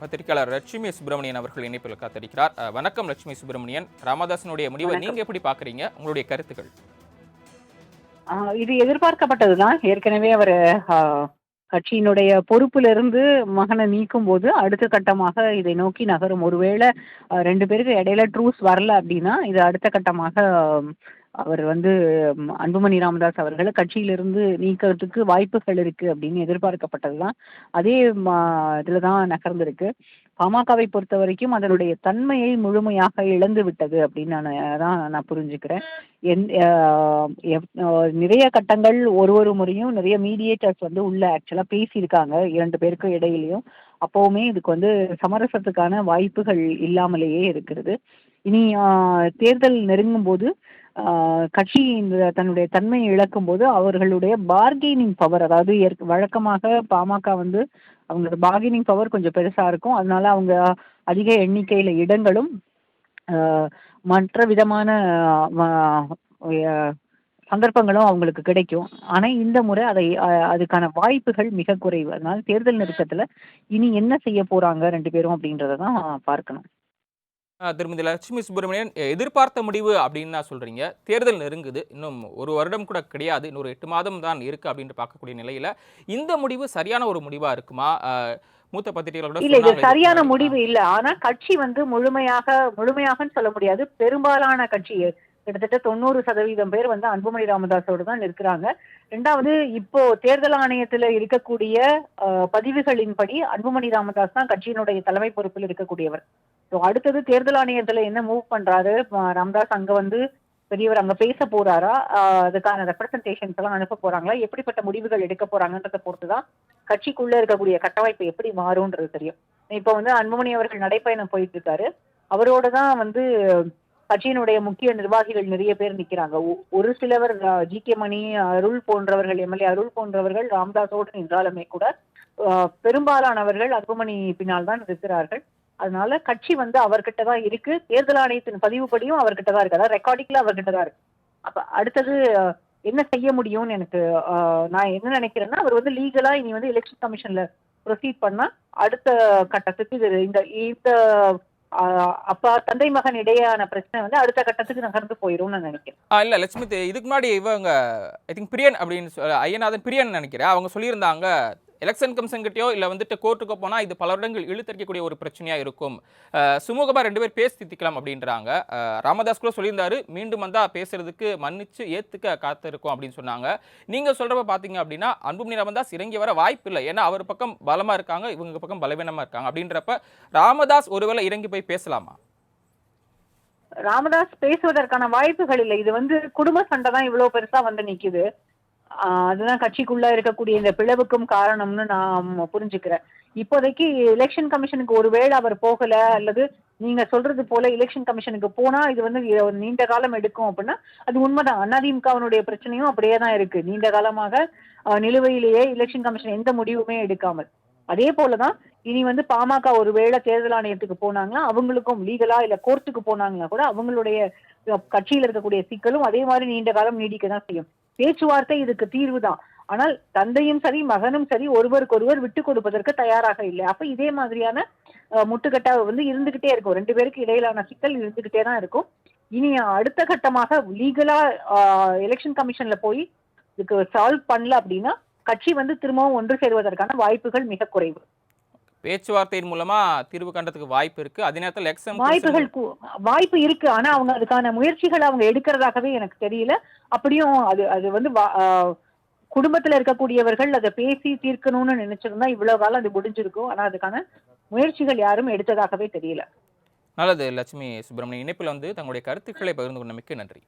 பத்திரிகையாளர் லட்சுமி சுப்பிரமணியன் அவர்கள் இணைப்பில் காத்திருக்கிறார். வணக்கம் லட்சுமி சுப்பிரமணியன். ராமதாசனுடைய முடிவை நீங்க எப்படி பாக்குறீங்க உங்களுடைய கருத்துக்கள். இது எதிர்பார்க்கப்பட்டதுதான். ஏற்கனவே அவர் கட்சியினுடைய பொறுப்பிலிருந்து மகனை நீக்கும் போது அடுத்த கட்டமாக இதை நோக்கி நகரும். ஒருவேளை ரெண்டு பேருக்கு இடையில ட்ரூஸ் வரல அப்படின்னா இது அடுத்த கட்டமாக அவர் வந்து அன்புமணி ராமதாஸ் அவர்களை கட்சியிலிருந்து நீக்கிறதுக்கு வாய்ப்புகள் இருக்கு அப்படின்னு எதிர்பார்க்கப்பட்டதுதான். அதே இதில் இதுலதான் நகர்ந்திருக்கு. பாமகவை பொறுத்த வரைக்கும் அதனுடைய தன்மையை முழுமையாக இழந்து விட்டது அப்படின்னு நான் தான் நான் புரிஞ்சுக்கிறேன். என் எப்- நிறைய கட்டங்கள் ஒரு ஒரு முறையும் நிறைய மீடியேட்டர்ஸ் வந்து உள்ள ஆக்சுவலாக பேசியிருக்காங்க இரண்டு பேருக்கும் இடையிலையும். அப்போவுமே இதுக்கு வந்து சமரசத்துக்கான வாய்ப்புகள் இல்லாமலேயே இருக்கிறது. இனி தேர்தல் நெருங்கும் போது கட்சியின் கட்சி இந்த தன்னுடைய தன்மையை இழக்கும் போது அவர்களுடைய பார்கெனிங் பவர் அதாவது ஏற்க- வழக்கமாக பாமக வந்து அவங்களோட பார்கெனிங் பவர் கொஞ்சம் பெருசா இருக்கும். அதனால அவங்க அதிக எண்ணிக்கையில இடங்களும் மற்ற விதமான சந்தர்ப்பங்களும் அவங்களுக்கு கிடைக்கும். ஆனா இந்த முறை அதை அதுக்கான வாய்ப்புகள் மிக குறைவு. அதனால தேர்தல் நெருக்கத்துல இனி என்ன செய்ய போறாங்க ரெண்டு பேரும் அப்படின்றத தான் பார்க்கணும். திருமதி லட்சுமி சுப்பிரமணியன் எதிர்பார்த்த முடிவு அப்படின்னு நான் சொல்றீங்க. தேர்தல் நெருங்குது. இன்னும் ஒரு வருடம் கூட கிடையாது. இன்னொரு எட்டு மாதம் தான் இருக்கு அப்படின்னு பார்க்கக்கூடிய நிலையில இந்த முடிவு சரியான ஒரு முடிவா இருக்குமா? மூத்த பத்திரிகைகளோட இல்ல இது சரியான முடிவு இல்ல. ஆனா கட்சி வந்து முழுமையாக முழுமையாகன்னு சொல்ல முடியாது. பெரும்பாலான கட்சி கிட்டத்தட்ட தொண்ணூறு சதவீதம் பேர் வந்து அன்புமணி ராமதாஸோடு தான் இருக்கிறாங்க ரெண்டாவது இப்போ தேர்தல் ஆணையத்துல இருக்கக்கூடிய பதிவுகளின்படி அன்புமணி ராமதாஸ் தான் கட்சியினுடைய தலைமை பொறுப்பில் இருக்கக்கூடியவர். ஸோ அடுத்தது தேர்தல் ஆணையத்துல என்ன மூவ் பண்றாரு? ராம்தாஸ் அங்கே அங்க வந்து பெரியவர் அங்க பேச போறாரா? அதுக்கான ரெப்ரசன்டேஷன்ஸ் எல்லாம் அனுப்ப போறாங்களா? எப்படிப்பட்ட முடிவுகள் எடுக்க போறாங்கன்றத பொறுத்து தான் கட்சிக்குள்ள இருக்கக்கூடிய கட்டமைப்பு எப்படி மாறும்ன்றது தெரியும். இப்போ வந்து அன்புமணி அவர்கள் நடைப்பயணம் போயிட்டு இருக்காரு அவரோட தான் வந்து கட்சியினுடைய முக்கிய நிர்வாகிகள் நிறைய பேர் நிக்கிறாங்க. ஒ- ஒரு சிலவர் ஜி கே மணி அருள் போன்றவர்கள் எம்எல்ஏ அருள் போன்றவர்கள் ராம்தாஸோடு நின்றாலுமே கூட பெரும்பாலானவர்கள் அன்புமணி பின்னால் தான் இருக்கிறார்கள் அதனால கட்சி வந்து அவர்கிட்ட தான் இருக்கு. தேர்தல் ஆணையத்தின் பதிவுப்படியும் அவர்கிட்ட தான் இருக்கு. அதாவது ரெக்கார்டிங்ல அவர்கிட்ட தான் இருக்கு. அப்ப அடுத்தது என்ன செய்ய முடியும்னு எனக்கு நான் என்ன நினைக்கிறேன்னா அவர் வந்து லீகலா இனி வந்து எலெக்ஷன் கமிஷன்ல ப்ரொசீட் பண்ணா அடுத்த கட்டத்துக்கு இது இந்த இந்த அப்பா தந்தை மகன் இடையான பிரச்சனை வந்து அடுத்த கட்டத்துக்கு நகர்ந்து போயிரும்னு நான் நினைக்கிறேன். இல்ல இல்லை லட்சுமி தே- இதுக்கு முன்னாடி இவங்க ஐ திங்க் பிரியன் அப்படின்னு ஐயநாதன் பிரியன் நினைக்கிறேன். அவங்க சொல்லியிருந்தாங்க எலெக்ஷன் கமிஷன் கிட்டயோ இல்லை வந்துட்டு கோர்ட்டுக்கோ போனால் இது பல வருடங்கள் இழுத்தரிக்கக்கூடிய ஒரு பிரச்சனையாக இருக்கும். சுமூகமாக ரெண்டு பேர் பேசி தித்திக்கலாம் அப்படின்றாங்க. ராமதாஸ் கூட சொல்லியிருந்தாரு மீண்டும் வந்தால் பேசுறதுக்கு மன்னிச்சு ஏற்றுக்க காத்திருக்கோம் அப்படின்னு சொன்னாங்க. நீங்கள் சொல்கிறப்ப பார்த்தீங்க அப்படின்னா அன்புமணி ராமதாஸ் இறங்கி வர வாய்ப்பு இல்லை. ஏன்னா அவர் பக்கம் பலமாக இருக்காங்க இவங்க பக்கம் பலவீனமாக இருக்காங்க. அப்படின்றப்ப ராமதாஸ் ஒருவேளை இறங்கி போய் பேசலாமா? ராமதாஸ் பேசுவதற்கான வாய்ப்புகள் இல்லை. இது வந்து குடும்ப சண்டை தான் இவ்வளவு பெருசா வந்து நிக்குது. அதுதான் கட்சிக்குள்ள இருக்கக்கூடிய இந்த பிளவுக்கும் காரணம்னு நான் புரிஞ்சுக்கிறேன். இப்போதைக்கு எலெக்ஷன் கமிஷனுக்கு ஒருவேளை அவர் போகல அல்லது நீங்க சொல்றது போல எலெக்ஷன் கமிஷனுக்கு போனா இது வந்து ஒரு நீண்ட காலம் எடுக்கும் அப்படின்னா அது உண்மைதான். அதிமுகவினுடைய பிரச்சனையும் அப்படியே தான் இருக்கு. நீண்ட காலமாக நிலுவையிலேயே எலெக்ஷன் கமிஷன் எந்த முடிவுமே எடுக்காமல். அதே போலதான் இனி வந்து பாமக ஒருவேளை தேர்தல் ஆணையத்துக்கு போனாங்கன்னா அவங்களுக்கும் லீகலா இல்ல கோர்ட்டுக்கு போனாங்கன்னா கூட அவங்களுடைய கட்சியில இருக்கக்கூடிய சிக்கலும் அதே மாதிரி நீண்ட காலம் நீடிக்க தான் செய்யும். பேச்சுவார்த்தை இதுக்கு தீர்வு தான். ஆனால் தந்தையும் சரி மகனும் சரி ஒருவருக்கொருவர் விட்டு கொடுப்பதற்கு தயாராக இல்லை. அப்ப இதே மாதிரியான முட்டுக்கட்டா வந்து இருந்துகிட்டே இருக்கும். ரெண்டு பேருக்கு இடையிலான சிக்கல் இருந்துகிட்டே தான் இருக்கும். இனி அடுத்த கட்டமாக லீகலா எலெக்ஷன் கமிஷன்ல போய் இதுக்கு சால்வ் பண்ணல அப்படின்னா கட்சி வந்து திரும்பவும் ஒன்று சேருவதற்கான வாய்ப்புகள் மிக குறைவு. பேச்சுவார்த்தையின் மூலமா தீர்வு கண்டதுக்கு வாய்ப்பு இருக்கு. அதே நேரத்தில் எக்ஸாம் வாய்ப்புகள் வாய்ப்பு இருக்கு. ஆனா அவங்க அதுக்கான முயற்சிகள் அவங்க எடுக்கிறதாகவே எனக்கு தெரியல. அப்படியும் அது அது வந்து குடும்பத்துல இருக்கக்கூடியவர்கள் அதை பேசி தீர்க்கணும்னு நினைச்சிருந்தா இவ்வளவு காலம் அது முடிஞ்சிருக்கும். ஆனா அதுக்கான முயற்சிகள் யாரும் எடுத்ததாகவே தெரியல. நல்லது லட்சுமி சுப்பிரமணியன். இணைப்பில் வந்து தங்களுடைய கருத்துக்களை பகிர்ந்து கொண்டமைக்கு நன்றி.